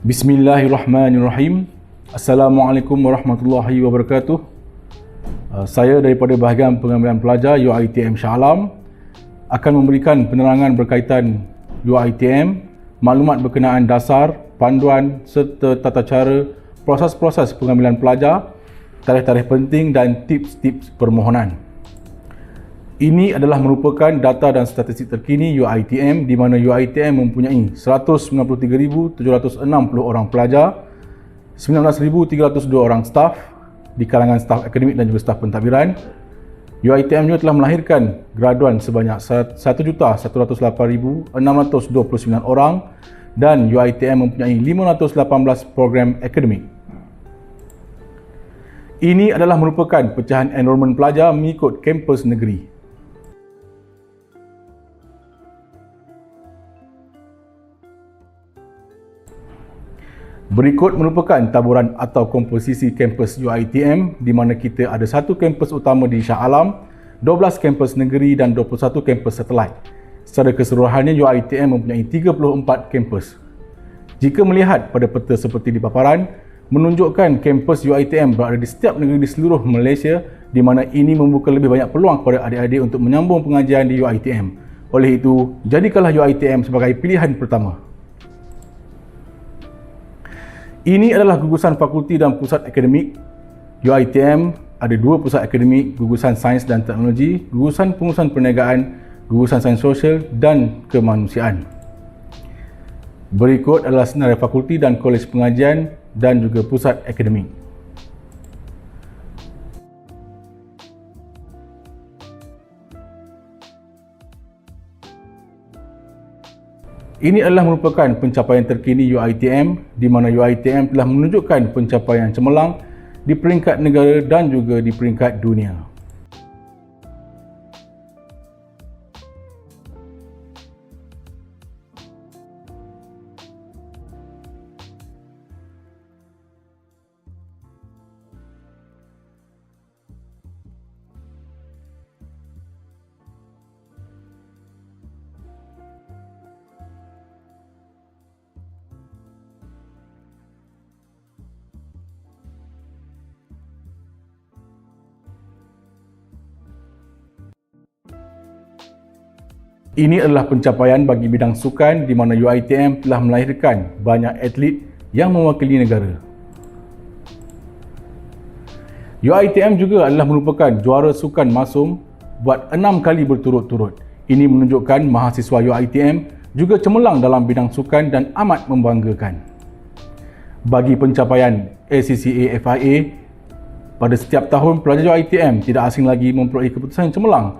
Bismillahirrahmanirrahim. Assalamualaikum warahmatullahi wabarakatuh. Uh, saya daripada bahagian pengambilan pelajar UiTM Shah Alam akan memberikan penerangan berkaitan UiTM, maklumat berkenaan dasar, panduan serta tata cara proses-proses pengambilan pelajar, tarikh-tarikh penting dan tips-tips permohonan. Ini adalah merupakan data dan statistik terkini UiTM di mana UiTM mempunyai 193,760 orang pelajar, 19,302 orang staf di kalangan staf akademik dan juga staf pentadbiran. UiTM juga telah melahirkan graduan sebanyak 1,108,629 orang dan UiTM mempunyai 518 program akademik. Ini adalah merupakan pecahan enrolment pelajar mengikut kampus negeri. Berikut merupakan taburan atau komposisi kampus UiTM di mana kita ada satu kampus utama di Shah Alam, 12 kampus negeri dan 21 kampus satelit. Secara keseluruhannya UiTM mempunyai 34 kampus. Jika melihat pada peta seperti di paparan, menunjukkan kampus UiTM berada di setiap negeri di seluruh Malaysia di mana ini membuka lebih banyak peluang kepada adik-adik untuk menyambung pengajian di UiTM. Oleh itu, jadikanlah UiTM sebagai pilihan pertama. Ini adalah gugusan fakulti dan pusat akademik UiTM ada dua pusat akademik gugusan sains dan teknologi, gugusan pengurusan perniagaan, gugusan sains sosial dan kemanusiaan. Berikut adalah senarai fakulti dan kolej pengajian dan juga pusat akademik. Ini adalah merupakan pencapaian terkini UiTM di mana UiTM telah menunjukkan pencapaian cemerlang di peringkat negara dan juga di peringkat dunia. Ini adalah pencapaian bagi bidang sukan di mana UiTM telah melahirkan banyak atlet yang mewakili negara. UiTM juga adalah merupakan juara sukan masum buat enam kali berturut-turut. Ini menunjukkan mahasiswa UiTM juga cemerlang dalam bidang sukan dan amat membanggakan. Bagi pencapaian ACCA FIA, pada setiap tahun pelajar UiTM tidak asing lagi memperoleh keputusan cemerlang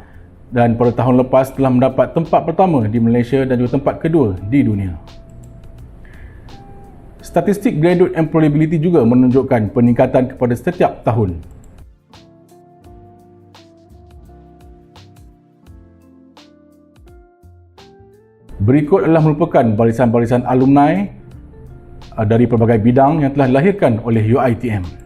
dan pada tahun lepas telah mendapat tempat pertama di Malaysia dan juga tempat kedua di dunia. Statistik graduate employability juga menunjukkan peningkatan kepada setiap tahun. Berikut adalah merupakan barisan-barisan alumni uh, dari pelbagai bidang yang telah dilahirkan oleh UiTM.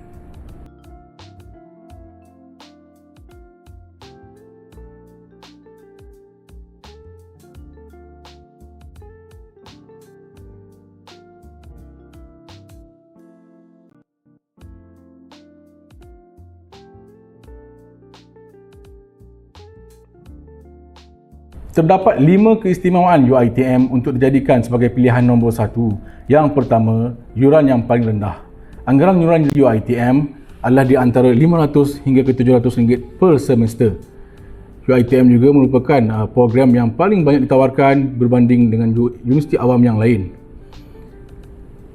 Terdapat lima keistimewaan UiTM untuk dijadikan sebagai pilihan nombor satu. Yang pertama, yuran yang paling rendah. Anggaran yuran UiTM adalah di antara 500 hingga ke 700 ringgit per semester. UiTM juga merupakan uh, program yang paling banyak ditawarkan berbanding dengan universiti awam yang lain.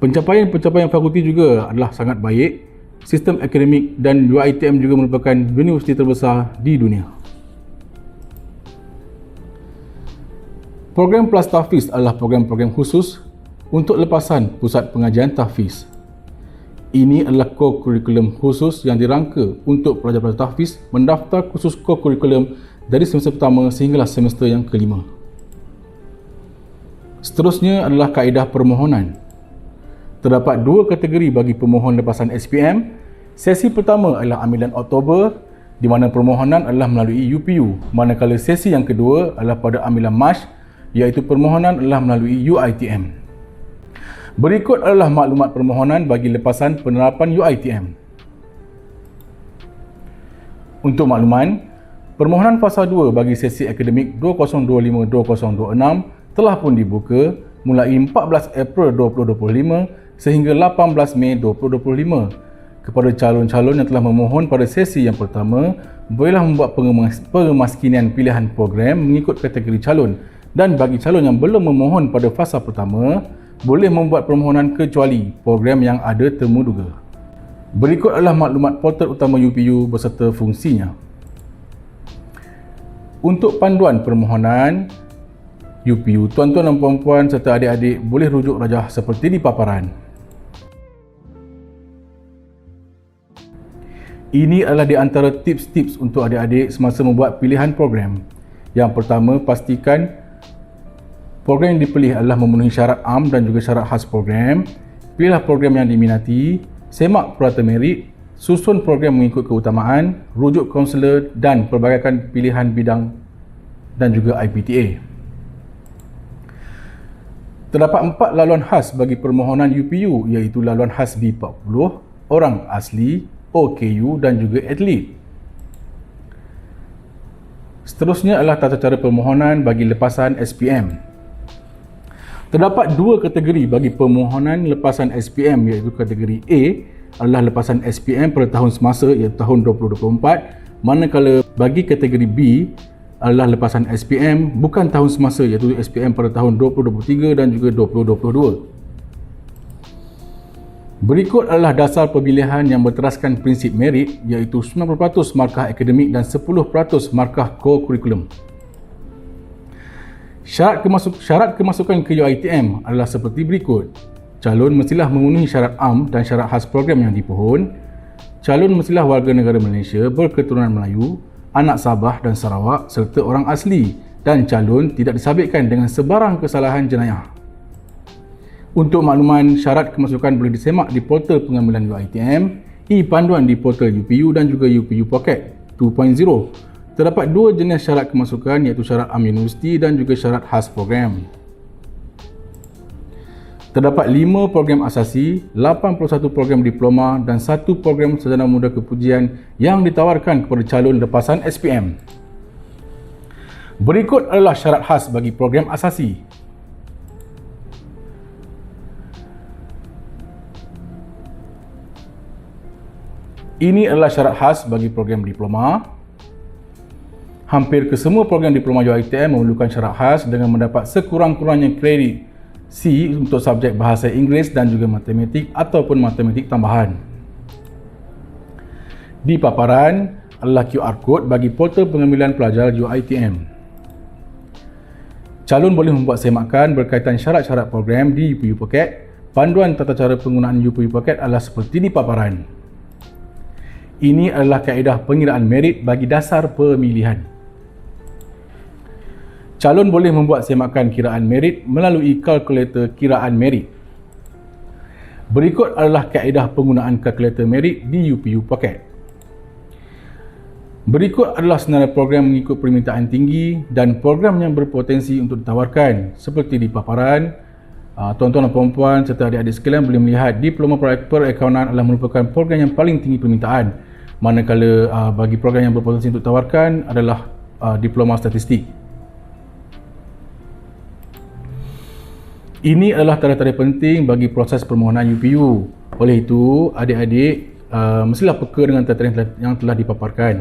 Pencapaian-pencapaian fakulti juga adalah sangat baik. Sistem akademik dan UiTM juga merupakan universiti terbesar di dunia. Program Plus Tahfiz adalah program-program khusus untuk lepasan Pusat Pengajian Tahfiz. Ini adalah co-curriculum khusus yang dirangka untuk pelajar-pelajar tahfiz mendaftar khusus co-curriculum dari semester pertama sehinggalah semester yang kelima. Seterusnya adalah kaedah permohonan. Terdapat dua kategori bagi pemohon lepasan SPM. Sesi pertama adalah ambilan Oktober di mana permohonan adalah melalui UPU, manakala sesi yang kedua adalah pada ambilan Mac iaitu permohonan adalah melalui UiTM. Berikut adalah maklumat permohonan bagi lepasan penerapan UiTM. Untuk makluman, permohonan fasa 2 bagi sesi akademik 2025-2026 telah pun dibuka mulai 14 April 2025 sehingga 18 Mei 2025 kepada calon-calon yang telah memohon pada sesi yang pertama bolehlah membuat pengemaskinan pilihan program mengikut kategori calon dan bagi calon yang belum memohon pada fasa pertama boleh membuat permohonan kecuali program yang ada temu duga. Berikut adalah maklumat portal utama UPU beserta fungsinya. Untuk panduan permohonan, UPU, tuan-tuan dan puan-puan serta adik-adik boleh rujuk rajah seperti di paparan. Ini adalah di antara tips-tips untuk adik-adik semasa membuat pilihan program. Yang pertama, pastikan program yang dipilih adalah memenuhi syarat AM dan juga syarat khas program. Pilihlah program yang diminati, semak purata merit, susun program mengikut keutamaan, rujuk kaunselor dan pelbagaikan pilihan bidang dan juga IPTA. Terdapat empat laluan khas bagi permohonan UPU iaitu laluan khas B40, orang asli, OKU dan juga atlet. Seterusnya adalah tata cara permohonan bagi lepasan SPM. Terdapat dua kategori bagi permohonan lepasan SPM iaitu kategori A adalah lepasan SPM pada tahun semasa iaitu tahun 2024 manakala bagi kategori B adalah lepasan SPM bukan tahun semasa iaitu SPM pada tahun 2023 dan juga 2022. Berikut adalah dasar pemilihan yang berteraskan prinsip merit iaitu 90% markah akademik dan 10% markah co-curriculum. Syarat, kemasuk, syarat kemasukan ke UiTM adalah seperti berikut. Calon mestilah memenuhi syarat AM dan syarat khas program yang dipohon. Calon mestilah warga negara Malaysia berketurunan Melayu, anak Sabah dan Sarawak serta orang asli dan calon tidak disabitkan dengan sebarang kesalahan jenayah. Untuk makluman syarat kemasukan boleh disemak di portal pengambilan UiTM, e-panduan di portal UPU dan juga UPU Pocket 2.0. Terdapat dua jenis syarat kemasukan iaitu syarat AM Universiti dan juga syarat khas program. Terdapat 5 program asasi, 81 program diploma dan 1 program sarjana muda kepujian yang ditawarkan kepada calon lepasan SPM. Berikut adalah syarat khas bagi program asasi. Ini adalah syarat khas bagi program diploma. Hampir kesemua program diploma UiTM memerlukan syarat khas dengan mendapat sekurang-kurangnya kredit C untuk subjek bahasa Inggeris dan juga matematik ataupun matematik tambahan. Di paparan adalah QR code bagi portal pengambilan pelajar UiTM. Calon boleh membuat semakan berkaitan syarat-syarat program di UPU Pocket. Panduan tata cara penggunaan UPU Pocket adalah seperti di paparan. Ini adalah kaedah pengiraan merit bagi dasar pemilihan. Calon boleh membuat semakan kiraan merit melalui kalkulator kiraan merit. Berikut adalah kaedah penggunaan kalkulator merit di UPU Pocket. Berikut adalah senarai program mengikut permintaan tinggi dan program yang berpotensi untuk ditawarkan seperti di paparan. Ah, tuan-tuan dan puan-puan serta adik-adik sekalian boleh melihat diploma perakaunan adalah merupakan program yang paling tinggi permintaan manakala uh, bagi program yang berpotensi untuk tawarkan adalah uh, diploma statistik. Ini adalah tanda-tanda penting bagi proses permohonan UPU. Oleh itu, adik-adik uh, mestilah peka dengan tanda-tanda yang telah dipaparkan.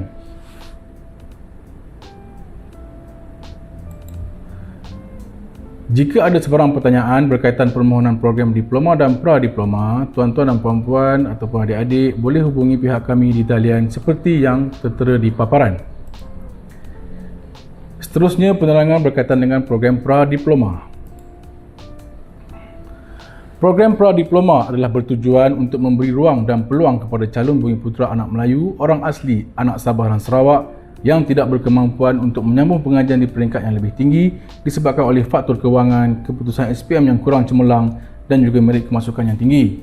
Jika ada sebarang pertanyaan berkaitan permohonan program diploma dan pra-diploma, tuan-tuan dan puan-puan ataupun adik-adik boleh hubungi pihak kami di talian seperti yang tertera di paparan. Seterusnya penerangan berkaitan dengan program pra-diploma. Program pra-diploma adalah bertujuan untuk memberi ruang dan peluang kepada calon bumi putera anak Melayu, orang asli, anak Sabah dan Sarawak yang tidak berkemampuan untuk menyambung pengajian di peringkat yang lebih tinggi disebabkan oleh faktor kewangan, keputusan SPM yang kurang cemerlang dan juga merit kemasukan yang tinggi.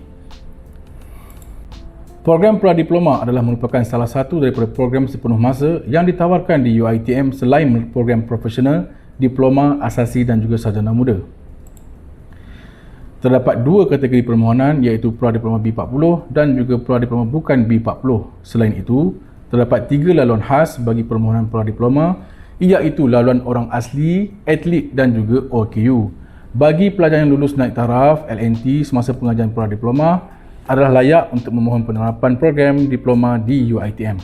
Program Pradiploma adalah merupakan salah satu daripada program sepenuh masa yang ditawarkan di UiTM selain program profesional, diploma, asasi dan juga sarjana muda. Terdapat dua kategori permohonan iaitu Pradiploma B40 dan juga Pradiploma bukan B40. Selain itu, terdapat tiga laluan khas bagi permohonan Pradiploma iaitu laluan orang asli, atlet dan juga OKU. Bagi pelajar yang lulus naik taraf LNT semasa pengajian Pradiploma adalah layak untuk memohon penerapan program diploma di UiTM.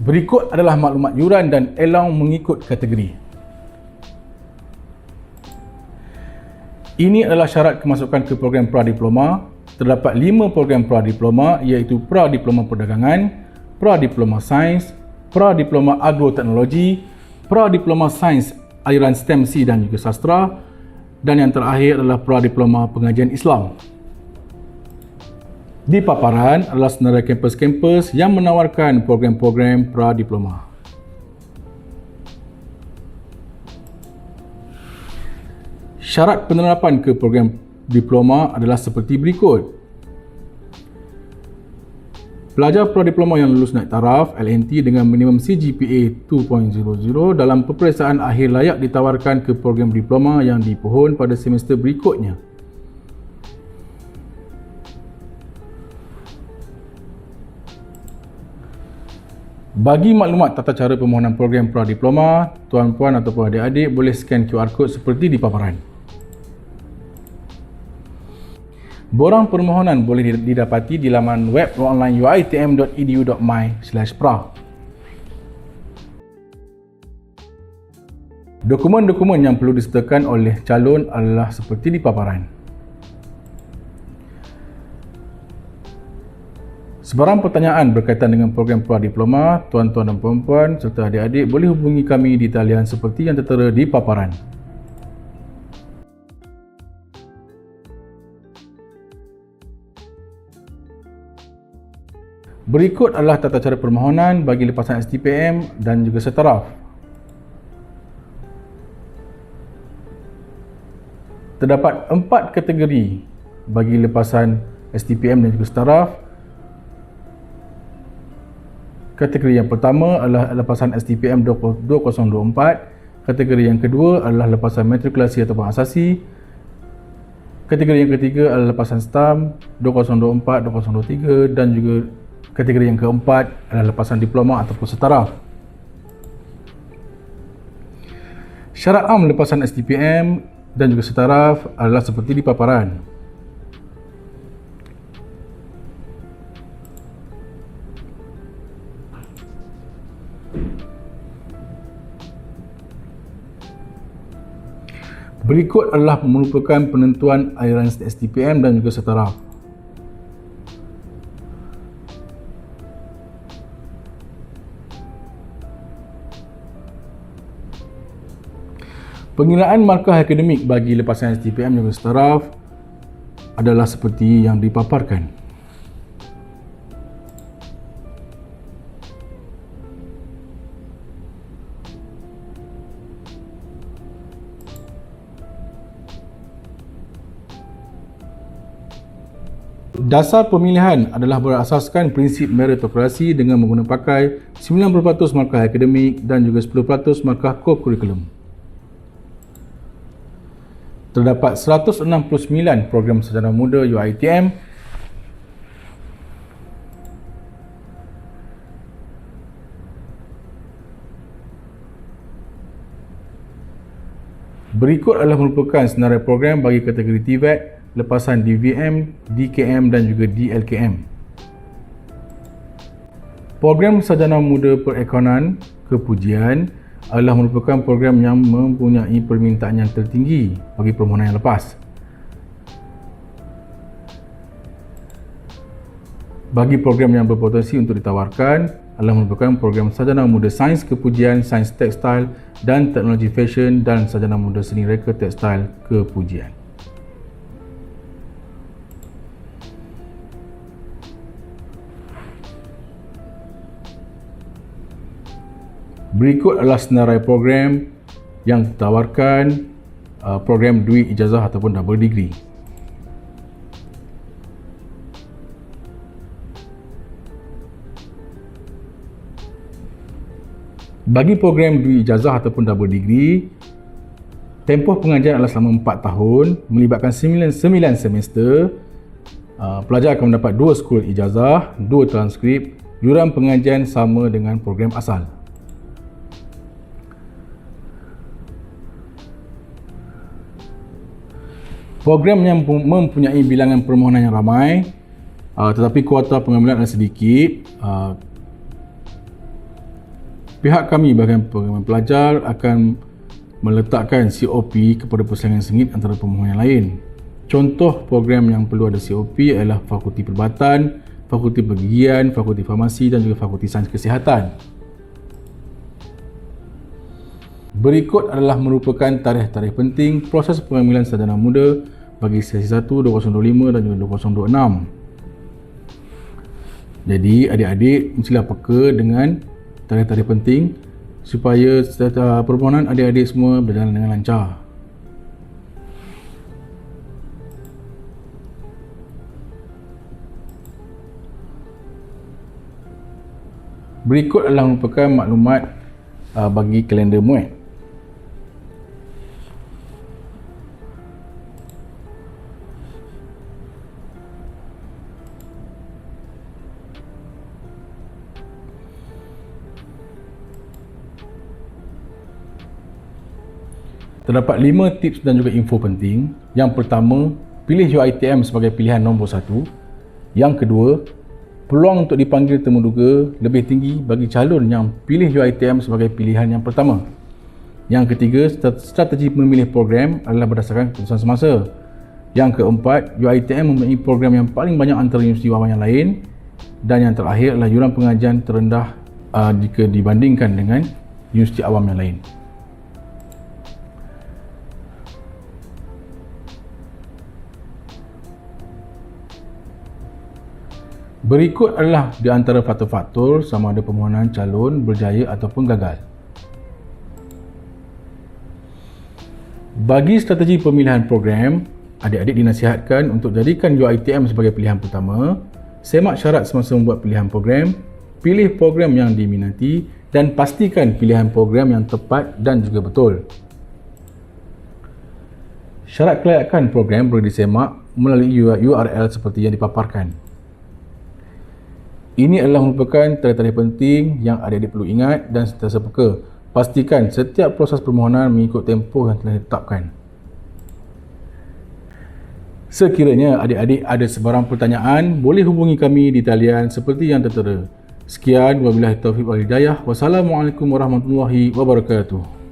Berikut adalah maklumat yuran dan elang mengikut kategori. Ini adalah syarat kemasukan ke program pra-diploma. Terdapat lima program pra-diploma iaitu pra-diploma perdagangan, pra-diploma sains, pra-diploma agroteknologi, pra-diploma sains aliran STEM C dan juga sastra dan yang terakhir adalah pra-diploma pengajian Islam. Di paparan adalah senarai kampus-kampus yang menawarkan program-program pra-diploma. Syarat penerapan ke program diploma adalah seperti berikut. Pelajar pradiploma yang lulus naik taraf LNT dengan minimum CGPA 2.00 dalam peperiksaan akhir layak ditawarkan ke program diploma yang dipohon pada semester berikutnya. Bagi maklumat tata cara permohonan program pradiploma, tuan-puan ataupun adik-adik boleh scan QR code seperti di paparan. Borang permohonan boleh didapati di laman web online uitm.edu.my/pra. Dokumen-dokumen yang perlu disertakan oleh calon adalah seperti di paparan. Sebarang pertanyaan berkaitan dengan program pra-diploma, tuan-tuan dan puan-puan serta adik-adik boleh hubungi kami di talian seperti yang tertera di paparan. Berikut adalah tata cara permohonan bagi lepasan STPM dan juga setaraf. Terdapat empat kategori bagi lepasan STPM dan juga setaraf. Kategori yang pertama adalah lepasan STPM 2024. Kategori yang kedua adalah lepasan matrikulasi ataupun asasi. Kategori yang ketiga adalah lepasan STAM 2024-2023 dan juga Kategori yang keempat adalah lepasan diploma ataupun setara. Syarat am lepasan STPM dan juga setara adalah seperti di paparan. Berikut adalah merupakan penentuan aliran STPM dan juga setara. Pengiraan markah akademik bagi lepasan STPM juga setaraf adalah seperti yang dipaparkan. Dasar pemilihan adalah berasaskan prinsip meritokrasi dengan menggunakan pakai 90% markah akademik dan juga 10% markah co-curriculum terdapat 169 program sarjana muda UiTM Berikut adalah merupakan senarai program bagi kategori TVET, lepasan DVM, DKM dan juga DLKM. Program Sarjana Muda Perekonan, Kepujian, adalah merupakan program yang mempunyai permintaan yang tertinggi bagi permohonan yang lepas. Bagi program yang berpotensi untuk ditawarkan adalah merupakan program Sarjana Muda Sains Kepujian, Sains Tekstil dan Teknologi Fashion dan Sarjana Muda Seni Reka Tekstil Kepujian. Berikut adalah senarai program yang ditawarkan uh, program duit ijazah ataupun double degree. Bagi program duit ijazah ataupun double degree, Tempoh pengajian adalah selama 4 tahun, melibatkan 9, 9 semester. Uh, pelajar akan mendapat 2 skul ijazah, 2 transkrip, yuran pengajian sama dengan program asal. Program yang mempunyai bilangan permohonan yang ramai uh, tetapi kuota pengambilan adalah sedikit. Uh, pihak kami bahagian pengambilan pelajar akan meletakkan COP kepada persaingan sengit antara pemohon yang lain. Contoh program yang perlu ada COP adalah Fakulti Perubatan, Fakulti Pergigian, Fakulti Farmasi dan juga Fakulti Sains Kesihatan. Berikut adalah merupakan tarikh-tarikh penting proses pengambilan sarjana muda bagi sesi 1, 2025 dan juga 2026. Jadi adik-adik mestilah peka dengan tarikh-tarikh penting supaya serta permohonan adik-adik semua berjalan dengan lancar. Berikut adalah merupakan maklumat uh, bagi kalender MUET. Terdapat 5 tips dan juga info penting. Yang pertama, pilih UiTM sebagai pilihan nombor satu. Yang kedua, peluang untuk dipanggil temuduga lebih tinggi bagi calon yang pilih UiTM sebagai pilihan yang pertama. Yang ketiga, strategi memilih program adalah berdasarkan keputusan semasa. Yang keempat, UiTM mempunyai program yang paling banyak antara universiti awam yang lain. Dan yang terakhir adalah yuran pengajian terendah uh, jika dibandingkan dengan universiti awam yang lain. Berikut adalah di antara faktor-faktor sama ada permohonan calon berjaya ataupun gagal. Bagi strategi pemilihan program, adik-adik dinasihatkan untuk jadikan UiTM sebagai pilihan pertama, semak syarat semasa membuat pilihan program, pilih program yang diminati dan pastikan pilihan program yang tepat dan juga betul. Syarat kelayakan program boleh disemak melalui URL seperti yang dipaparkan. Ini adalah merupakan tarikh-tarikh penting yang adik-adik perlu ingat dan sentiasa peka. Pastikan setiap proses permohonan mengikut tempoh yang telah ditetapkan. Sekiranya adik-adik ada sebarang pertanyaan, boleh hubungi kami di talian seperti yang tertera. Sekian, wabillahi taufiq wal hidayah. Wassalamualaikum warahmatullahi wabarakatuh.